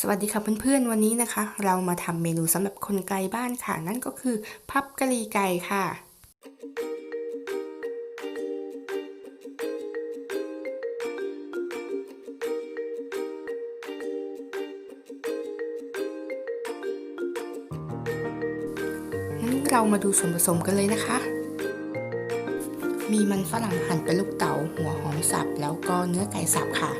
สวัสดีค่ะเพื่อนๆวันนี้นะคะ เรามาทำเมนูสำหรับคนไกลบ้านค่ะ นั่นก็คือ พับกะหรี่ไก่ค่ะ งั้นเรามาดูส่วนผสมกันเลยนะคะ มีมันฝรั่งหั่นเป็นลูกเต๋าหัวหอมสับ แล้วก็เนื้อไก่สับค่ะ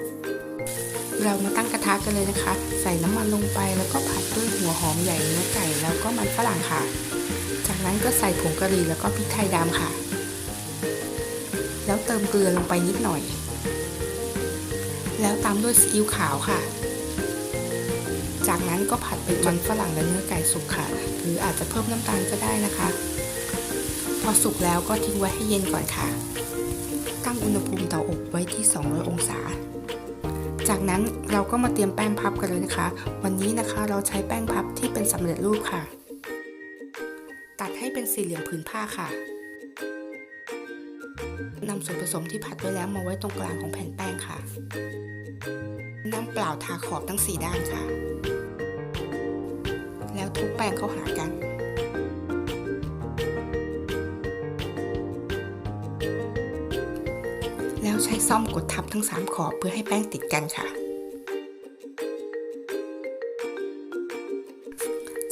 เรามาตั้งกระทะกันเลยนะคะ ใส่น้ำมันลงไปแล้วก็ผัดด้วยหัวหอมใหญ่เนื้อไก่แล้วก็มันฝรั่งค่ะ จากนั้นก็ใส่ผงกะหรี่แล้วก็พริกไทยดำค่ะ แล้วเติมเกลือลงไปนิดหน่อย แล้วตามด้วยซีอิ๊วขาวค่ะ จากนั้นก็ผัดไปจนฝรั่งและเนื้อไก่สุกค่ะ หรืออาจจะเพิ่มน้ำตาลก็ได้นะคะ พอสุกแล้วก็ทิ้งไว้ให้เย็นก่อนค่ะ ตั้งอุณหภูมิเตาอบไว้ที่ 200 องศา จากนั้นเราก็มาเตรียมแป้งพับกันเลยนะคะ วันนี้นะคะเราใช้แป้งพับที่เป็นสำเร็จรูปค่ะ ตัดให้เป็นสี่เหลี่ยมผืนผ้าค่ะนำส่วนผสมที่ผัดไว้แล้วมาไว้ตรงกลางของแผ่นแป้งค่ะน้ำเปล่าทาขอบทั้งสี่ด้านค่ะ แล้วทุบแป้งเข้าหากัน แล้วใช้ซ่อมกดทับทั้ง 3 ขอบเพื่อให้แป้งติดกันค่ะ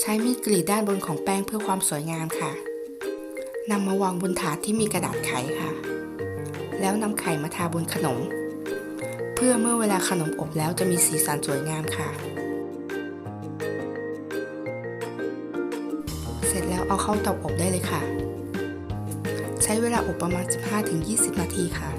ใช้มีดกรีดด้านบนของแป้งเพื่อความสวยงามค่ะนำมาวางบนถาดที่มีกระดาษไขค่ะ แล้วนำไข่มาทาบนขนม เพื่อเมื่อเวลาขนมอบแล้วจะมีสีสันสวยงามค่ะ เสร็จแล้วเอาเข้าเตาอบได้เลยค่ะ ใช้เวลาอบประมาณ 15-20 นาทีค่ะ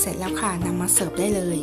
เสร็จแล้วค่ะนำมาเสิร์ฟได้เลย